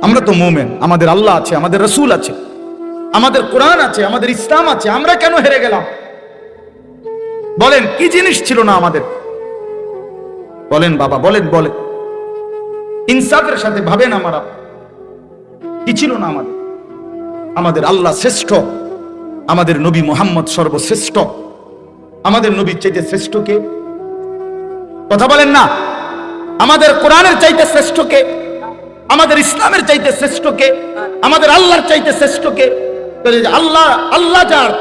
আমরা তো মোমেন, আমাদের আল্লাহ আছে, আমাদের রসুল আছে, আমাদের কোরআন আছে, আমাদের ইসলাম আছে, আমরা কেন হেরে গেলাম? বলেন, কি জিনিস ছিল না আমাদের? বলেন বাবা, বলেন বলেন। ইনসাফের সাথে ভাবেন আমার কি ছিল না আমাদের? আমাদের আল্লাহ শ্রেষ্ঠ, আমাদের নবী মোহাম্মদ সর্বশ্রেষ্ঠ, আমাদের নবীর চাইতে শ্রেষ্ঠ কে? কথা বলেন না। আমাদের কোরআনের চাইতে শ্রেষ্ঠ কে? আমাদের ইসলামের চাইতে শ্রেষ্ঠ কে আমাদের আল্লাহর চাইতে শ্রেষ্ঠ কে আল্লাহ আল্লাহ যার,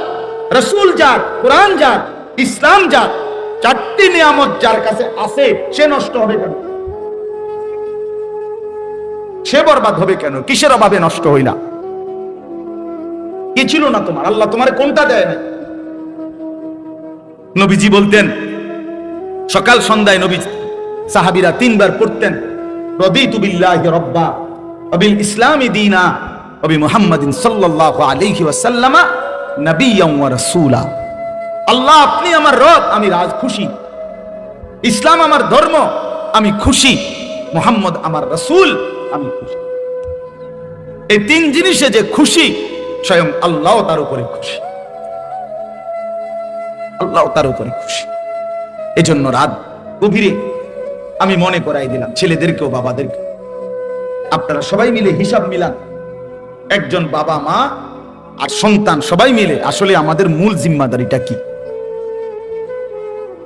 রসুল যার, কোরআন যার, ইসলাম যার, চারটি নিয়ামত যার কাছে আছে, সে নষ্ট হবে কেন? সে বরবাদ হবে কেন? কিসের অভাবে নষ্ট হইলা কি ছিল না তোমার। আল্লাহ তোমার কোনটা দেয় না নবীজি বলতেন, সকাল সন্ধ্যায় নবী সাহাবিরা তিনবার পড়তেন রদিতু বিল্লাহি রব্বা অবিল ইসলামি দীনা অবি মুহাম্মাদিন সাল্লাল্লাহু আলাইহি ওয়াসাল্লামা নবিয়্যাম ওয়া রাসূলা। আল্লাহ আপনি আমার রব, আমি রাজ খুশি। ইসলাম আমার ধর্ম, আমি খুশি। মোহাম্মদ আমার রসুল, আমি খুশি। এই তিন জিনিসে যে খুশি, স্বয়ং আল্লাহ তার উপরে খুশি। আল্লাহ তার উপরে খুশি। এজন্য রাত গভীরে আমি মনে করাই দিলাম, ছেলেদেরকেও বাবাদেরকে। আপনারা সবাই মিলে হিসাব মিলান। একজন বাবা, মা আর সন্তান, সবাই মিলে। আসলে আমাদের মূল জিম্মাদারিটা কি?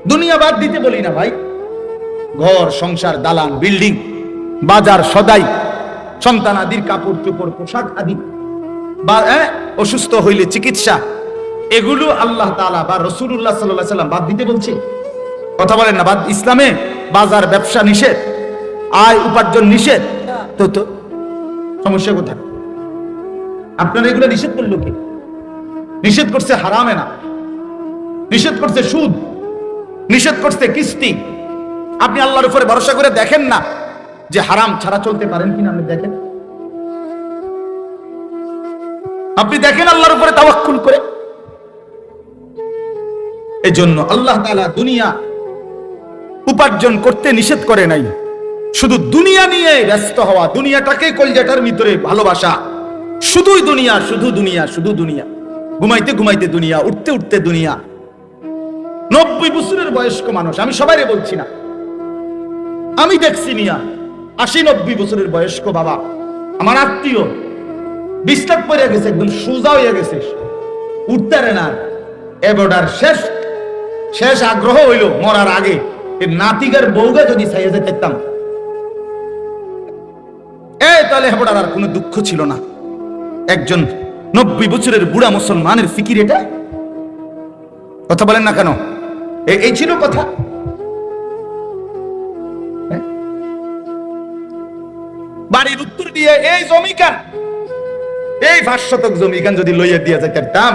দুনিয়া বাদ দিতে বলি না ভাই। ঘর, সংসার, দালান, বিল্ডিং, বাজার, সদাই সন্তান আদির কাপড় চোপড়, পোশাক আদি। বা অসুস্থ হইলে চিকিৎসা। এগুলো আল্লাহ তাআলা বা রসুল্লাহ সাল্লাহ সাল্লাম বাদ দিতে বলছে। কথা বলেন না, বাদ ইসলামে? বাজার ব্যবসা নিষেধ, আয় উপার্জন নিষেধ। তো তো, সমস্যা কোথায়? আপনারা এগুলো নিষেধ করল কি? নিষেধ করছে হারামে না। নিষেধ করছে সুদ। নিষেধ করছে কিস্তি। আপনি আল্লাহর উপরে ভরসা করে দেখেন না যে হারাম ছাড়া চলতে পারেন কিনা, আপনি দেখেন? আপনি দেখেন আল্লাহর উপরে তাওয়াক্কুল করে। এজন্য আল্লাহ তাআলা দুনিয়া উপার্জন করতে নিষেধ করে নাই। শুধু দুনিয়া নিয়ে ব্যস্ত হওয়া, দুনিয়াটাকে কলজাটার ভিতরে ভালোবাসা। শুধুই দুনিয়া, শুধু দুনিয়া শুধু দুনিয়া। ঘুমাইতে ঘুমাইতে দুনিয়া, উঠতে উঠতে দুনিয়া। নব্বই বছরের বয়স্ক মানুষ, আমি সবাই বলছি না। আমি দেখছি মিয়া আশি নব্বই বছরের বয়স্ক বাবা, আমার আত্মীয়। বিস্তার পড়ে গেছে, একদম সোজা হয়ে গেছে। উঠতে পারে না। এবার শেষ শেষ আগ্রহ হইল মরার আগে। এর নাতিকার বউকে যদি সাইজে দেখতাম এ তাহলে হেবড়ার আর কোনো দুঃখ ছিল না। একজন নব্বই বছরের বুড়া মুসলমানের ফিকির এটা? কথা বলেন না কেন? এই ছিল কথা। হ্যাঁ? বাড়ির উত্তর দিয়ে, এই জমিকান এই পাঁচ শতক জমিকান যদি লইয়া দিয়া যাইতাম,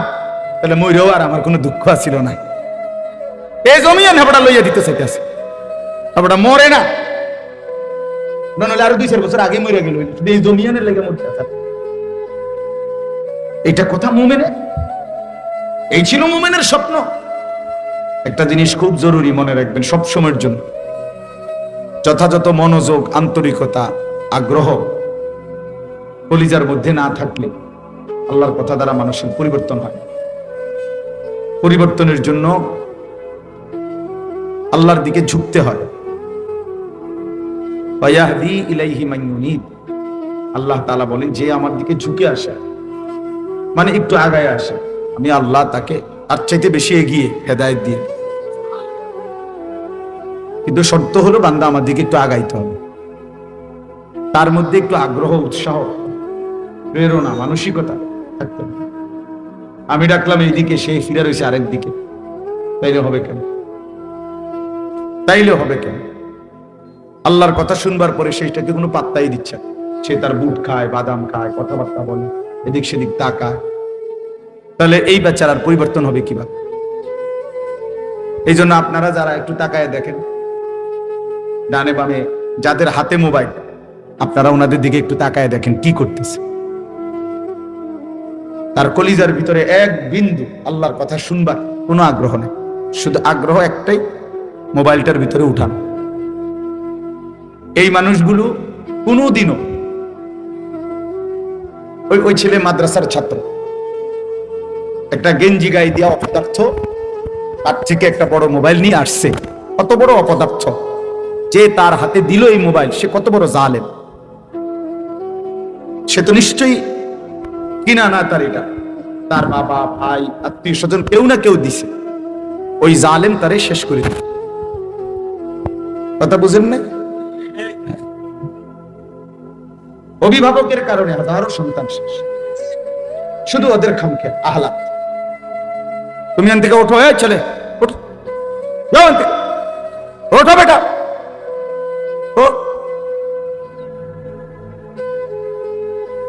তাহলে ময়ূরেও আর আমার কোনো দুঃখ ছিল না। এই জমি আর হেবড়া লইয়া দিতে চাইতেছে। মরে না। আরও দুই চার বছর আগে মরে গেল। লেগে মরতে এটা কথা মুমেনে? এই ছিল মুমেনের স্বপ্ন। একটা জিনিস খুব জরুরি মনে রাখবেন সব সময়ের জন্য। যথাযথ মনোযোগ, আন্তরিকতা, আগ্রহ কলিজার মধ্যে না থাকলে আল্লাহর কথা দ্বারা মানুষের পরিবর্তন হয় পরিবর্তনের জন্য আল্লাহর দিকে ঝুঁকতে হয়। আল্লাহ তাআলা বলেন, যে আমার দিকে ঝুঁকে আসে মানে একটু আগায় আসে, আমি আল্লাহ তাকে আর চাইতে বেশি এগিয়ে হেদায়েত দিয়ে কিন্তু শর্ত হলো, বান্দা আমার দিকে একটু আগাইতে হবে। তার মধ্যে একটু আগ্রহ, উৎসাহ, প্রেরণা, মানসিকতা থাকতে হবে। আমি ডাকলাম, এইদিকে সে ফিরে রয়েছে আরেক দিকে। তাইলে হবে কেন? তাইলে হবে কেন? আল্লাহর কথা শুনবার পরে সেইটাকে কোনো পাত্তাই দিচ্ছে সে তার বুট খায়, বাদাম খায়, কথাবার্তা বলে, এদিক সেদিক তাকায়। তাহলে এই বেচারার পরিবর্তন হবে কীভাবে? এই জন্য আপনারা যারা একটু তাকায় দেখেন, ডানে বামে যাদের হাতে মোবাইল, আপনারা ওনাদের দিকে একটু তাকায় দেখেন কি করতেছে। তার কলিজার ভিতরে এক বিন্দু আল্লাহর কথা শুনবার কোনো আগ্রহ নেই। শুধু আগ্রহ একটাই, মোবাইলটার ভিতরে উঠানো। এই মানুষগুলো কোনোদিনও ওই ওই ছেলে মাদ্রাসার ছাত্র। একটা গেঞ্জি গায়ে দিয়া অপদার্থ, তার থেকে একটা বড় মোবাইল নিয়ে আসছে। কত বড় অপদার্থ। যে তার হাতে দিল এই মোবাইল, সে কত বড় জালেম। সে তো নিশ্চয়ই কিনা না তার এটা। তার বাবা, ভাই, আত্মীয় স্বজন কেউ না কেউ দিছে। ওই জালেম তারে শেষ করে দিল। কথা বুঝেন না অভিভাবকের কারণে হাজারো সন্তান শেষ। শুধু ওদের খামকে আহ্লাদ তুমি এখান থেকে ওঠো হয়ে ছেলে, ওঠো। বেটা।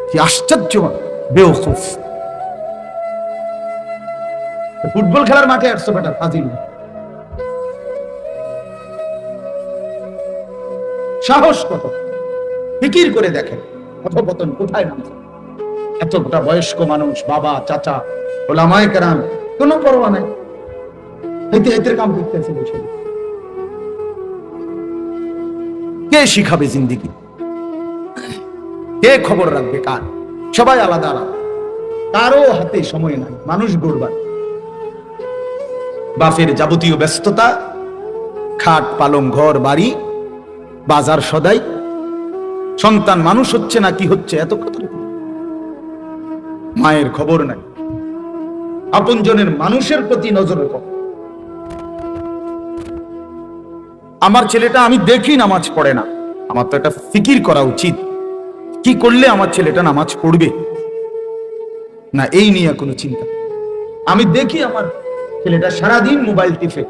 কি আশ্চর্য বেওকুফ। ফুটবল খেলার মাঠে আসছো বেটা, ফাজিল। সাহস কত? ফিকির করে দেখেন। অথপতন কোথায় নামছে? বয়স্ক মানুষ, বাবা, চাচা, ওলামায় কেরাম, কোনো পরোয়া নাই। কাম করতেছে বসে। কে শিখাবে জিন্দিগি? কে খবর রাখবে কার? সবাই আলাদা আলাদা। কারও হাতে সময় নাই, মানুষ গড়বার বাপের যাবতীয় ব্যস্ততা, খাট পালং ঘর বাড়ি, বাজার সদাই। সন্তান মানুষ হচ্ছে না, কি হচ্ছে? এত কথা মায়ের খবর নাই। আপনজনের মানুষের প্রতি নজর আমার ছেলেটা আমি দেখি নামাজ পড়ে না। আমার তো একটা ফিকির করা উচিত। কি করলে আমার ছেলেটা নামাজ পড়বে? না, এই নিয়ে কোনো চিন্তা আমি দেখি আমার ছেলেটা সারাদিন মোবাইল টিপে।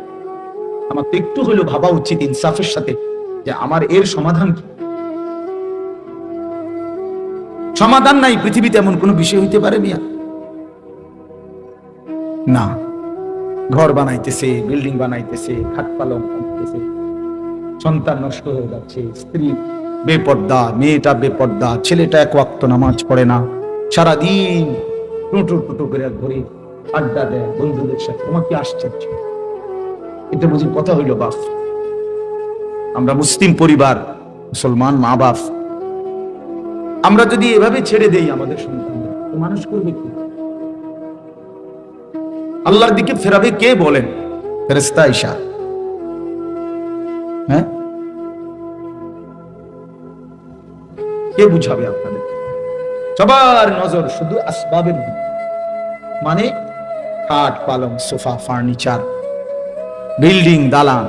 আমার তো একটু হলেও ভাবা উচিত ইনসাফের সাথে যে আমার এর সমাধান কি? সমাধান নাই, পৃথিবীতে এমন কোনো বিষয় হইতে পারে মিয়া? না। ঘর বানাইতেছে, বিল্ডিং বানাইতেছে, খাট পালং বানাইতেছে সন্তান নষ্ট হয়ে যাচ্ছে, স্ত্রী বেপর্দা, মেয়েটা বেপর্দা, ছেলেটা এক ওয়াক্ত নামাজ পড়ে না, সারাদিন টুটু টুটু করে ঘুরে আড্ডা দেয় বন্ধুদের সাথে। তোমার কি আশ্চর্য? এটা বুঝি কথা হইল বাপ। আমরা মুসলিম পরিবার, মুসলমান মা বাপ আমরা যদি এভাবে ছেড়ে দেই আমাদের সন্তান মানুষ করবে কি? আল্লাহর দিকে ফেরাবে কে বলেন? ফেরেস্তা ঈশা। হ্যাঁ? কে বুঝাবে আপনাদের? সবার নজর শুধু আসবাবের মানে কাঠ পালং, সোফা, ফার্নিচার, বিল্ডিং, দালান।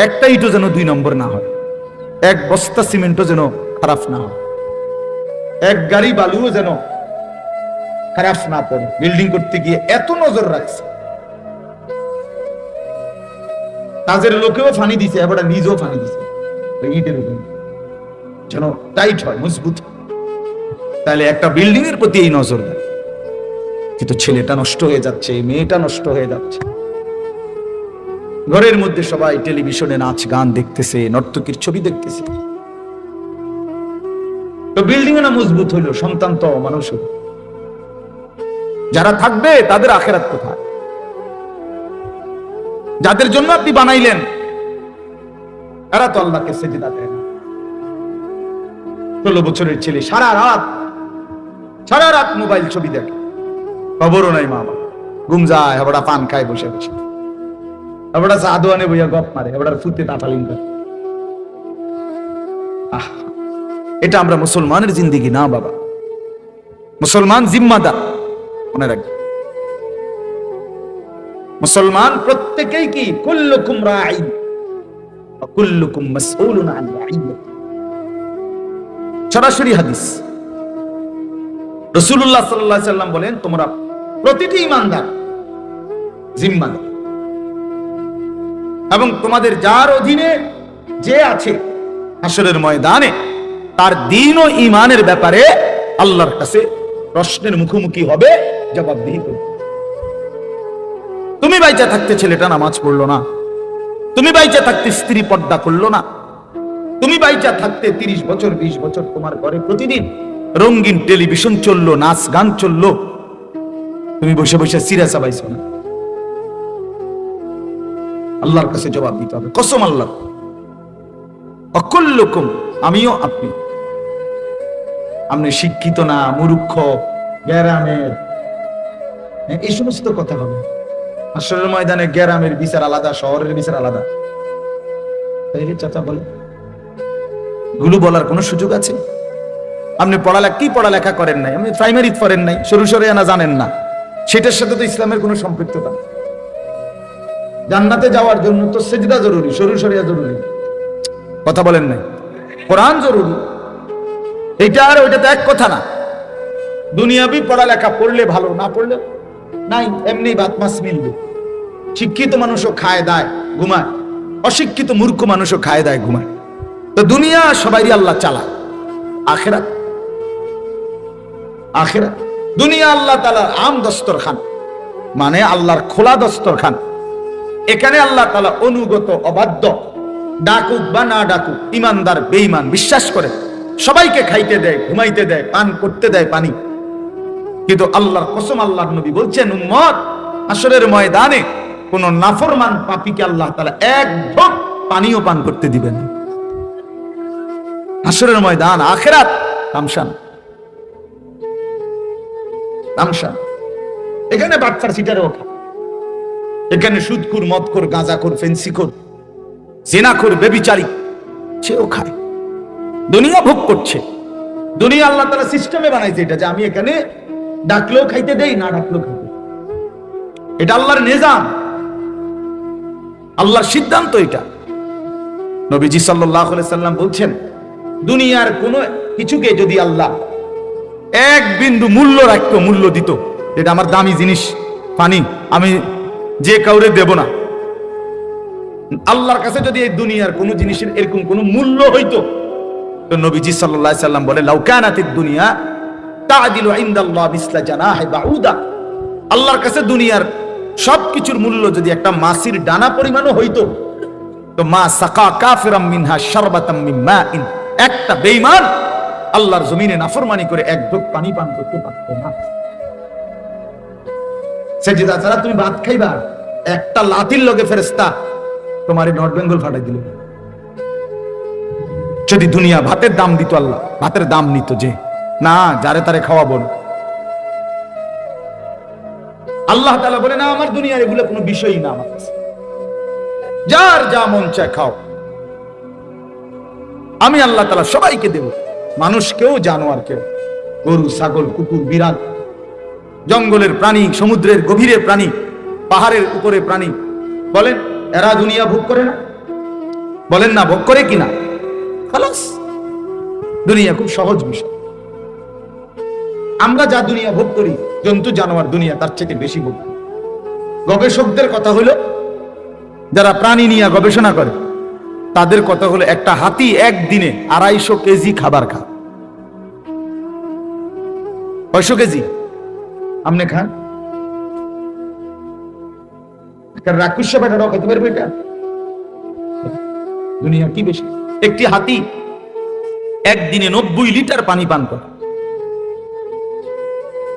একটা ইটও যেন দুই নম্বর না হয়। এক বস্তা সিমেন্টও যেন খারাপ না হয়। এক গাড়ি বালুও যেন খারাপ না পড়ে। বিল্ডিং করতে গিয়ে এত নজর রাখছে। কাজের লোকেও ফানি দিছে এবার নিজেও ফানি দিছে। ইটের যেন টাইট হয়, মজবুত তাহলে একটা বিল্ডিং এর প্রতি এই নজর দেয় কিন্তু ছেলেটা নষ্ট হয়ে যাচ্ছে মেয়েটা নষ্ট হয়ে যাচ্ছে। ঘরের মধ্যে সবাই টেলিভিশনে নাচ, গান দেখতেছে, নর্তকীর ছবি দেখতেছে। বিল্ডিং না মজবুত হইল সন্তান তো মানুষ। যারা থাকবে তাদের আখেরাত কোথায়? যাদের জন্য আপনি বানাইলেন তারা তো আল্লাহকে দেয় ষোলো বছরের ছেলে সারা রাত সারা রাত মোবাইল ছবি দেখে। খবরও নাই মা বাবা ঘুম যায় হেবড়া পান খায় বসে বসে। হেবড়া সাধুয়ানে বইয়া গপ মারে হেবড়ার ফুতে তাতালিং করে। আহ, এটা আমরা মুসলমানের জিন্দিগি না, বাবা। মুসলমান জিম্মাদার, মনে রাখবে। মুসলমান প্রত্যেকেই কি? কুল্লুকুম রাঈন কুল্লুকুম মাসউলুন আন রাঈয়াতি সরাসরি হাদিস। রাসূলুল্লাহ সাল্লাল্লাহু আলাইহি সাল্লাম বলেন, তোমরা প্রতিটি ইমানদার, জিম্মাদার। এবং তোমাদের যার অধীনে যে আছে হাসরের ময়দানে তার দিন ও ইমানের ব্যাপারে আল্লাহর কাছে প্রশ্নের মুখোমুখি হবে, জবাবদিহি করবে। তুমি বাইচা থাকতে ছেলেটা নামাজ পড়ল না। তুমি বাইচা থাকতে স্ত্রী পর্দা করল না। তুমি বাইচা থাকতে তিরিশ বছর, বিশ বছর তোমার ঘরে প্রতিদিন রঙিন টেলিভিশন চলল, নাচ গান চলল। তুমি বসে বসে সিরা চাবাইছো না। আল্লাহর কাছে জবাব দিতে হবে। কসম আল্লাহ অকুল্লুকুম আমিও আপনি। আপনি শিক্ষিত না মূর্খ গ্যারামের হ্যাঁ, এই সমস্ত কথা হবে। আসরের ময়দানে গ্যারামের বিচার আলাদা শহরের বিচার আলাদা। চাচা বলে গুলো বলার কোনো সুযোগ আছে? আপনি পড়ালেখা কি পড়ালেখা করেন নাই? আপনি প্রাইমারি পড়েন নাই সরু সরে আনা জানেন না। সেটার সাথে তো ইসলামের কোনো সম্পৃক্ততা। জান্নাতে যাওয়ার জন্য তো সেজদা জরুরি সরু সরিয়া জরুরি। কথা বলেন নাই। কোরআন জরুরি। এটা আর ওইটা তো এক কথা না। দুনিয়াবি পড়ালেখা পড়লে ভালো, না পড়লে নাই এমনি বাত মাস মিলবে। শিক্ষিত মানুষও খায়, দায়, ঘুমায়। অশিক্ষিত মূর্খ মানুষও খায়, দায়, ঘুমায়। তো দুনিয়া সবাই আল্লাহ চালায় আখেরাত। আখেরাত। দুনিয়া আল্লাহ তালার আম দস্তর খান মানে আল্লাহর খোলা দস্তর খান এখানে আল্লাহ তালা অনুগত, অবাধ্য। ডাকুক বা না ডাকুক, ইমানদার, বেঈমান, বিশ্বাস করে। সবাইকে খাইতে দেয়, ঘুমাইতে দেয়, পান করতে দেয় পানি। কিন্তু আল্লাহর কসম আল্লাহর নবী বলছেন, উম্মত আসরের ময়দানে কোন নাফরমান পাপিকে আল্লাহ তালা এক ঢোক পানিও পান করতে দিবেন না। হাসরের ময়দান, আখেরাত তামশান তামশান এখানে বাটফার সিটারেও খা এখানে সুদকুর মদকুর গাঁজাখোর, ফেন্সিখোর জেনাখোর বেবিচারি, সেও খায়। দুনিয়া ভোগ করছে। দুনিয়া আল্লাহ তালা সিস্টেমে বানাইছে এটা যে আমি এখানে ডাকলেও খাইতে দেই, না ডাকলেও খাইতে এটা আল্লাহর নিজাম। আল্লাহর সিদ্ধান্ত এটা। নবীজি সাল্লাম বলছেন, দুনিয়ার কোন কিছুকে যদি আল্লাহ এক বিন্দু মূল্য রাখতো, মূল্য দিত, এটা আমার দামি জিনিস, পানি, আমি যে কাউরে দেব না। আল্লাহর কাছে যদি এই দুনিয়ার কোন জিনিসের এরকম কোন মূল্য হইতো, তো নবীজি সাল্লাম বলে লাউকানাতিদ দুনিয়া বাউদা। আল্লাহর কাছে দুনিয়ার সবকিছুর মূল্য যদি একটা ডানা পরিমাণও হইতো, তো মা সাকা মিনহা শারবাতাম মিন মাইন। একটা আল্লাহর জমিনে নাফরমানি করে এক ঢোক পানি পান করতে পারত না। সেজিদা তুমি ভাত খাইবা? একটা লাতির লগে ফেরেস্তা তোমার এই নর্থ বেঙ্গল ফাটাই দিল। যদি দুনিয়া ভাতের দাম দিত আল্লাহ, ভাতের দাম নিত যে। না, যারে তারে খাওয়াবো না। আল্লাহ তাআলা বলে, না, আমার দুনিয়ার এগুলো কোনো বিষয়ই না আমার কাছে। যার যা মন চায় খাও। আমি আল্লাহ তালা সবাইকে দেব। মানুষকেও জানোয়ারকেও গরু, ছাগল, কুকুর, বিড়াল, জঙ্গলের প্রাণী, সমুদ্রের গভীরে প্রাণী, পাহাড়ের উপরে প্রাণী। বলেন এরা দুনিয়া ভোগ করে না? বলেন না, ভোগ করে কিনা? দুনিয়া খুব সহজ বিষয়। আমরা যা দুনিয়া ভোগ করি, জন্তু, জানোয়ার, দুনিয়া, তার চেয়ে বেশি ভোগ। গবেষকদের কথা হলো, যারা প্রাণী নিয়ে গবেষণা করে, তাদের কথা হলো, একটা হাতি একদিনে আড়াইশো কেজি খাবার খা কয়শো কেজি? আপনি খান? রাক্ষস বেটারাও খেতে পারবে এটা? দুনিয়া কি বেশি? একটি হাতি একদিনে নব্বই লিটার পানি পান করে।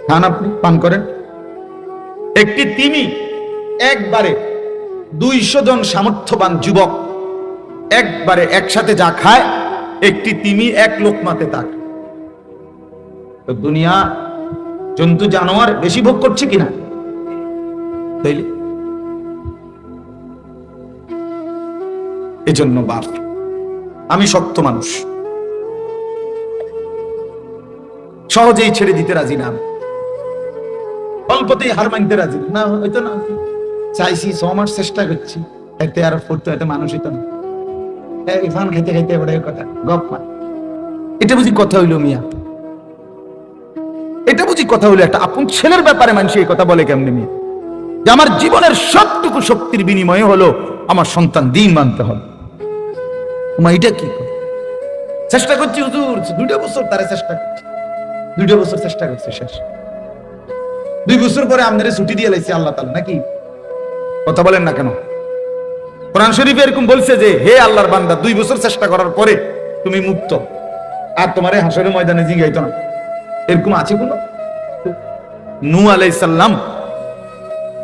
খান আপনি, পান করেন। একটি তিমি একবারে দুইশো জন সামর্থ্যবান যুবক একবারে একসাথে যা খায়, একটি তিমি এক লোকমাতে তাক। তো দুনিয়া জন্তু জানোয়ার বেশি ভোগ করছে কিনা? তাইলে? এজন্য বাপ, আমি শক্ত মানুষ। সহজেই ছেড়ে দিতে রাজি না অল্পতেই হার মানতে রাজি। না, হয়তো না। চাইছি, ছ মাস চেষ্টা করছি। এতে আর পড়তে হয়তো মানুষ হইতো না। ইরফান খাইতে খাইতে এবারে কথা, গপ এটা বুঝি কথা হইল মিয়া। এটা বুঝি কথা হইল একটা আপন ছেলের ব্যাপারে মানুষ এই কথা বলে কেমনি মিয়া? যে আমার জীবনের সবটুকু শক্তির বিনিময়ে হলো আমার সন্তান দিন মানতে হবে। মা এটা কি? চেষ্টা করছি, হুজুর, দুইটা বছর তারা চেষ্টা দুইটা বছর চেষ্টা করছে, শেষ। দুই বছর পরে আমাদের ছুটি দিয়ে লাইছে আল্লাহ তালা নাকি? কথা বলেন না কেন? কোরআন শরীফে এরকম বলছে যে, হে আল্লাহর বান্দা, দুই বছর চেষ্টা করার পরে তুমি মুক্ত। আর তোমার হাসরের ময়দানে জিগাইতো না। এরকম আছে কোন? নু আলাইসাল্লাম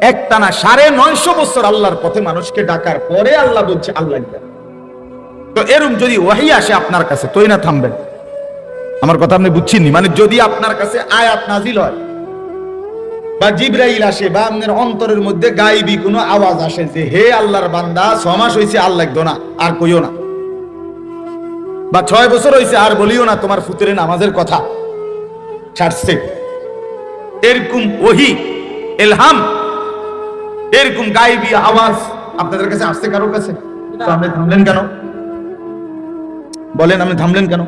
একটানা সাড়ে নয়শো বছর আল্লাহর পথে মানুষকে ডাকার পরে আল্লাহ বলছে, আল্লাহ। তো এরম যদি ওয়াহি আসে আপনার কাছে তোই না থামবেন। আমার কথা আপনি বুঝছেননি মানে যদি আপনার কাছে আয়াত নাজিল হয়, বা জিব্রাইল আসে, বা আপনার অন্তরের মধ্যে গাইবি কোনো আওয়াজ আসে যে, হে আল্লাহর বান্দা, ছ মাস হয়েছে লাগতো না, আর কইও না। বা ছয় বছর হয়েছে আর বলিও না, তোমার ফুতুরে নামাজের কথা ছাড়ছে। এরকম ওহি এলহাম, এরকম গাইবি আওয়াজ আপনাদের কাছে আসছে কারোর কাছে? আপনি থামলেন কেন? বলেন, আপনি থামলেন কেন?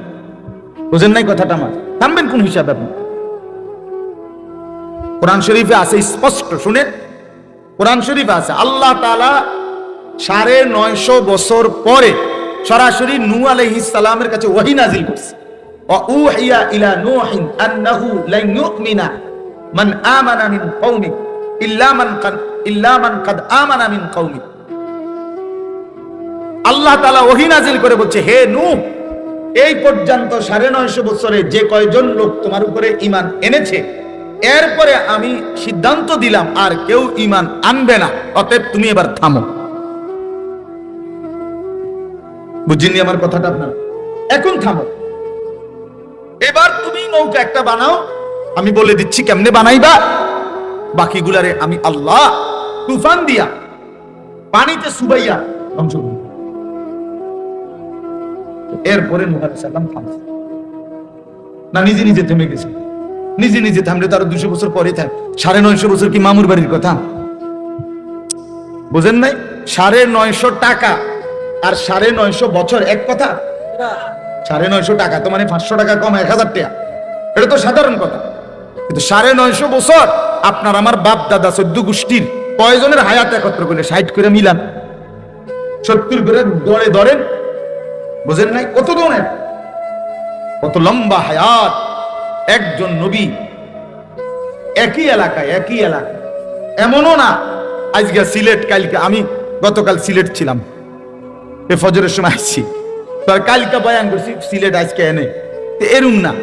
বুঝেন নাই কথাটা আমার। থামবেন কোন হিসাবে আপনি? কোরআন শরীফে আছে, স্পষ্ট শুনে কোরআন শরীফে আছে, আল্লাহ তাআলা সাড়ে নয়শো বছর পরে সরাসরি নু আলাইহিস সালামের কাছে ওহী নাজিল করছে। ইল্লা মান কাদ, ইল্লা মান কাদ আমানা মিন কওমি আল্লাহ তালা ওহী নাজিল করে বলছে, হে নু এই পর্যন্ত সাড়ে নয়শো বছরে যে কয়জন লোক তোমার উপরে ইমান এনেছে, এরপরে আমি সিদ্ধান্ত দিলাম, আর কেউ ইমান আনবে না, অতএব তুমি এবার থামো। বুঝিনি আমার কথাটা আপনার? এখন থামো। এবার তুমি নৌকা একটা বানাও, আমি বলে দিচ্ছি, কেমনে বানাইবা? বাকিগুলারে আমি আল্লাহ তুফান দিয়া পানিতে সুবাইয়া ধ্বংস এরপরে নুহ থামছে। না, নিজে নিজে থেমে গেছে। নিজে নিজে থামলে তার দুশো বছর পরে থাম সাড়ে নয়শো বছর কি মামুর বাড়ির কথা? বুঝেন নাই? সাড়ে নয়শো টাকা আর সাড়ে নয়শো বছর এক কথা? সাড়ে নয়শো টাকা তো মানে পাঁচশো টাকা কম এক হাজার টাকা। এটা তো সাধারণ কথা। কিন্তু সাড়ে নয়শো বছর আপনার আমার বাপ, দাদা, চোদ্দ গোষ্ঠীর কয়জনের হায়াত একত্র করে ষাট করে মিলান। সত্তর করে দরে ধরেন বুঝেন নাই? কত ধরনের? কত লম্বা হায়াত। একজন নবী একই এলাকায়, একই এলাকা এমনও না, আজকে সিলেট, কালকে আমি গতকাল সিলেট ছিলাম। এ ফজরের সময় আসছি। তার কালকা বয়ান করছি, সিলেট আজকে এনে। এরম না,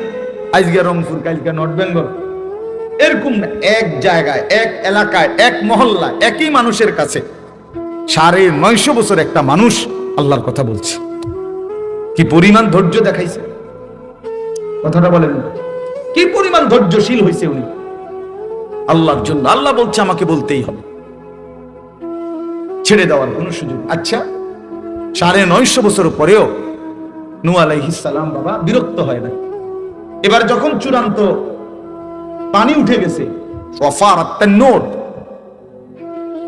আজকে রংপুর, কালকা নর্থ বেঙ্গল। এরকম না, এক জায়গায়, এক এলাকায়, এক মহল্লা একই মানুষের কাছে সাড়ে নয়শো বছর একটা মানুষ আল্লাহর কথা বলছে। কি পরিমাণ ধৈর্য দেখাইছে? কথাটা বলেন কি পরিমাণ ধৈর্যশীল হয়েছে উনি? আল্লাহর জন্য। আল্লাহ বলছে, আমাকে বলতেই হবে। ছেড়ে দেওয়ার কোনো সুযোগ। আচ্ছা সাড়ে নয়শো বছর পরেও নু আলাইহিস বাবা বিরক্ত হয় না এবার যখন চূড়ান্ত পানি উঠে গেছে নোট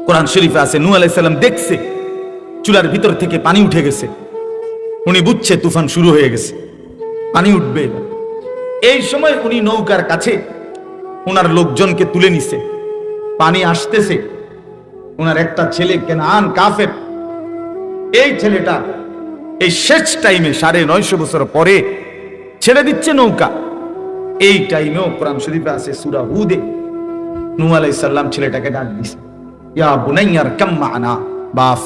কোরআন শরীফে আছে নু আলাইহিস সালাম দেখছে চুলার ভিতর থেকে পানি উঠে গেছে। উনি বুঝছে তুফান শুরু হয়ে গেছে। পানি উঠবে এই সময় উনি নৌকার কাছে ওনার লোকজনকে তুলে নিছে। পানি আসতেছে। ওনার একটা ছেলে কেনান কাফের। এই ছেলেটা এই শেষ টাইমে সাড়ে নয়শো বছর পরে ছেড়ে দিচ্ছে নৌকা। এই টাইমেও কোরআন শরীফে আছে সুরা হুদে। নূ আলাইহিস সালাম ছেলেটাকে ডাক দিছে। ইয়া বুনাইয়ার কাম্মা আনা বাফ।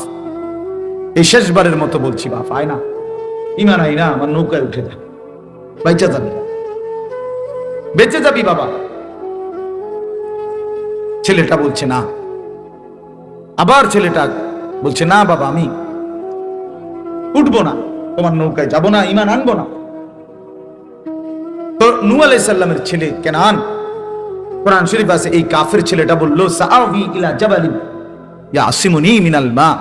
এই শেষবারের মতো বলছি বাপ আয় না। ইমান আই না আমার নৌকায় উঠে যা। বাইচা যাবি। বেঁচে যাবি বাবা। ছেলেটা বলছে, না। আবার ছেলেটা বলছে, না বাবা, আমি উঠবো না। তোমার নৌকায় যাব না, ইমান আনব না। তো নূ ছেলে কোরআন শরীফ আছে, এই কাফের ছেলেটা বলল ইলা জাবালিন মিনাল মা।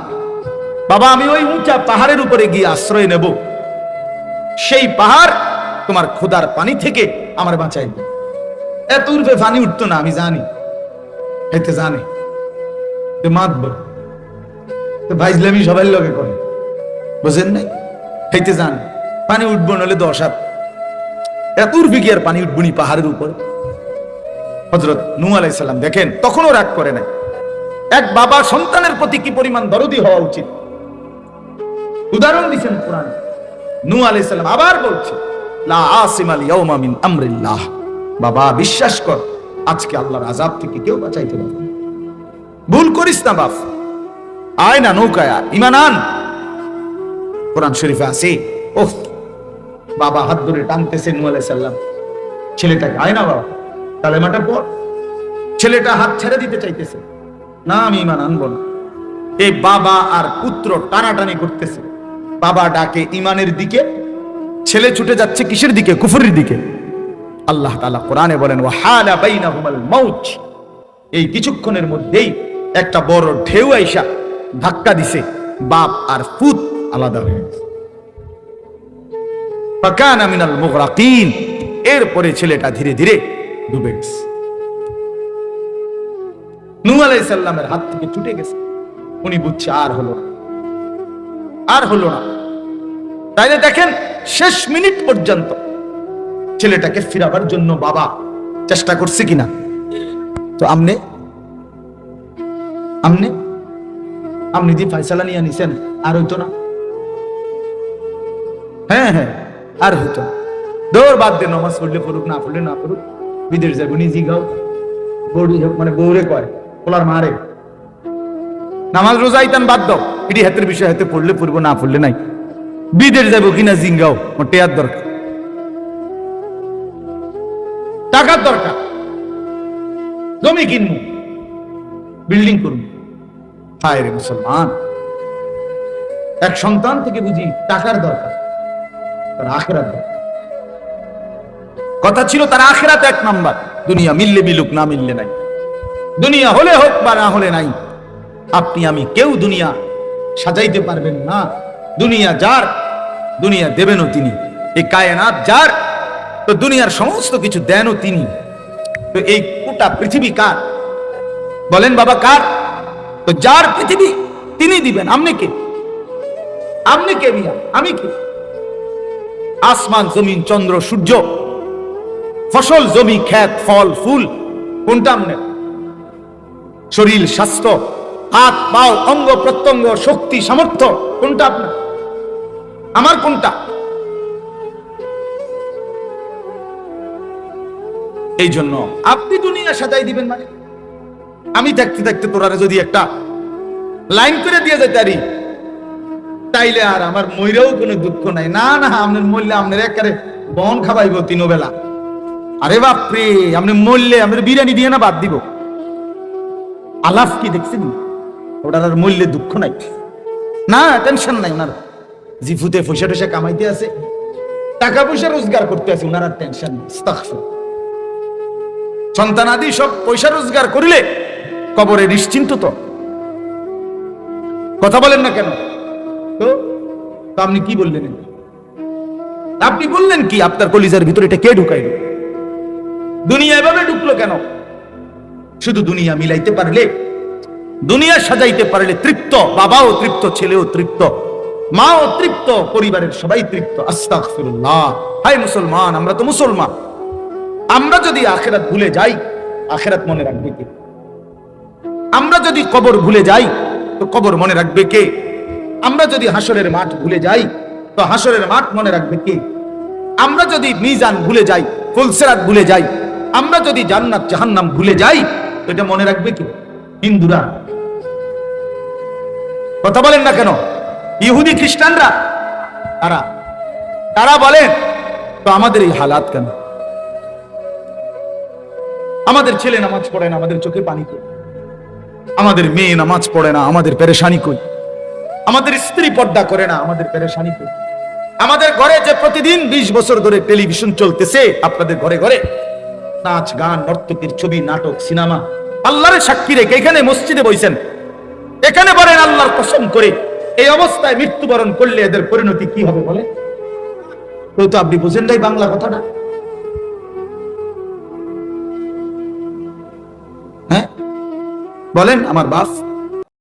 বাবা, আমি ওই উঁচা পাহাড়ের উপরে গিয়ে আশ্রয় নেব। সেই পাহাড় তোমার খোদার পানি থেকে আমার বাঁচাই এত উর্ফে পানি উঠতো না, আমি জানি। এতে জানে। ভাইজলামি সবাই লগে করে। বুঝেন নাই? হেঁটে যান পানি উঠবো নলে দশ হাত। এত উর্ফে কি আর পানি উঠবো নি পাহাড়ের উপর? হজরত নু আলাইসাল্লাম দেখেন, তখনও রাগ করে নাই। এক বাবা সন্তানের প্রতি কি পরিমাণ দরদি হওয়া উচিত? উদাহরণ দিচ্ছেন কোরআন। নু আলাইসাল্লাম আবার বলছে, লা আসিম আল ইয়াউমা মিন আমরিল্লাহ। বাবা, বিশ্বাস কর, আজকে আল্লাহর আযাব থেকে কেউ বাঁচাইতে পারবে। ভুল করিস না বাপ। আয় না নৌকায় ইমান আন। কোরআন শরীফে আছে, ওহ, বাবা হাত ধরে টানতেছে নু আলাইসাল্লাম ছেলেটাকে, আয় না বাবা, কালেমাটা পর ছেলেটা হাত ছেড়ে দিতে চাইতেছে। না, আমি ইমান আনব না। এই বাবা আর পুত্র টানাটানি করতেছে। বাবা ডাকে, ইমানের দিকে, ছেলে ছুটে যাচ্ছে কিসের দিকে? কুফুরির দিকে। আল্লাহ তাআলা কোরআনে বলেন, ওয়াহালা বাইনাহুমাল মাউত। এই কিছুক্ষণের মধ্যেই একটা বড় ঢেউ আইসা ধাক্কা দিছে, বাপ আর ফুত আলাদা হয়ে গেছে। ফাকানা এরপরে ছেলেটা ধীরে ধীরে ডুবে গেছে। নূহ হাত থেকে ছুটে গেছে। উনি বুঝছে, আর হলো না। আর হলো না। তাইলে দেখেন, শেষ মিনিট পর্যন্ত ছেলেটাকে ফিরাবার জন্য বাবা চেষ্টা করছে কিনা? তো আমনে আমনে আপনি যে ফয়সালা নিয়ে নিছেন আর হইতো না? হ্যাঁ হ্যাঁ আর হইতো না। দৌড় বাদ দে, নমাজ পড়লে পড়ুক, না পড়লে না পড়ুক, বিদেশ যাব নিজে গাও। গৌরী মানে গৌরে কয়, পোলার মারে। নামাজ রোজা ইতান বাদ দাও, এটি হাতের বিষয়, হাতে পড়লে পড়ব, না পড়লে নাই। বিদেশ যাব কিনা জিঙ্গাও টেয়ার দরকার। টাকার দরকার। জমি কিনবো, বিল্ডিং করব। হায় রে মুসলমান। এক সন্তান থেকে বুঝি টাকার দরকার তার আখেরাত দরকার। কথা ছিল তার আখেরাত এক নাম্বার। দুনিয়া মিললে মিলুক, না মিললে নাই। দুনিয়া হলে হোক বা না হলে নাই। আপনি, আমি কেউ দুনিয়া সাজাইতে পারবেন না। দুনিয়া যার, দুনিয়া দেবেনও তিনি। এই কায়নাত যার, তো দুনিয়ার সমস্ত কিছু দেনও তিনি। তো এই গোটা পৃথিবী কার? বলেন বাবা, কার? তো যার পৃথিবী তিনি দিবেন। আপনি কে? আপনি কে মিয়া? আমি কে? আসমান, জমিন, চন্দ্র, সূর্য, ফসল, জমি, ক্ষেত, ফল, ফুল, কোনটা আপনার শরীর, স্বাস্থ্য, হাত, পাও, অঙ্গ, প্রত্যঙ্গ, শক্তি, সামর্থ্য, কোনটা আপনার আমার কোনটা? এই জন্য আপনি দুনিয়া সাজাই দিবেন মানে? আমি দেখতে দেখতে তোরারে যদি একটা লাইন করে দিয়ে যেতে পারি, তাইলে আর আমার ময়রাও কোনো দুঃখ নাই। না না, আপনার মরলে আপনার একারে বন খাবাইব তিন বেলা আরে বাপরে আপনি মরলে আপনার বিরিয়ানি দিয়ে না বাদ দিব। আলাফ কি দেখছেন? ওটার আর মূল্যে দুঃখ নাই। না টেনশন নাই ওনার। জিফুতে পয়সা টয়সা কামাইতে আছে। টাকা পয়সা রোজগার করতে আছে ওনার আর টেনশন সন্তান আদি সব পয়সা রোজগার করিলে কবরে নিশ্চিন্ত তো। কথা বলেন না কেন? তো আপনি কি বললেন আপনি বললেন কি, আপনার কলিজার ভিতরে এটা কে ঢুকাইল? দুনিয়া এভাবে ঢুকলো কেন? শুধু দুনিয়া মিলাইতে পারলে, দুনিয়া সাজাইতে পারলে তৃপ্ত, বাবাও তৃপ্ত, ছেলেও তৃপ্ত। মাও তৃপ্ত, পরিবারের সবাই তৃপ্ত। আস্তাগফিরুল্লাহ। হাই মুসলমান, আমরা তো মুসলমান। আমরা যদি আখেরাত ভুলে যাই, আখেরাত মনে রাখবে কে? আমরা যদি কবর ভুলে যাই, তো কবর মনে রাখবে কে? আমরা যদি হাসরের মাঠ ভুলে যাই, তো হাসরের মাঠ মনে রাখবে কে? আমরা যদি মিজান ভুলে যাই, ফুলসেরাত ভুলে যাই, আমরা যদি জান্নাত, জাহান্নাম ভুলে যাই, তো এটা মনে রাখবে কে? হিন্দুরা। কথা বলেন না কেন? ইহুদি খ্রিস্টানরা। তারা তারা বলেন, তো আমাদের এই হালাত কেন? আমাদের ছেলে নামাজ পড়ে না, আমাদের চোখে পানি কই? আমাদের মেয়ে নামাজ পড়ে না, আমাদের পেরেশানি কই? আমাদের স্ত্রী পর্দা করে না, আমাদের পেরেশানি কই? আমাদের ঘরে যে প্রতিদিন ২০ বছর ধরে টেলিভিশন চলতেছে, আপনাদের ঘরে ঘরে, নাচ, গান, নর্তকীর ছবি, নাটক, সিনেমা আল্লাহরের সাক্ষী রেখে এখানে মসজিদে বইছেন। এখানে বলেন আল্লাহর কসম করে এই অবস্থায় মৃত্যুবরণ করলে এদের পরিণতি কি হবে বলে? তো আপনি বুঝেন নাই বাংলা কথাটা। হ্যাঁ? বলেন আমার বাস।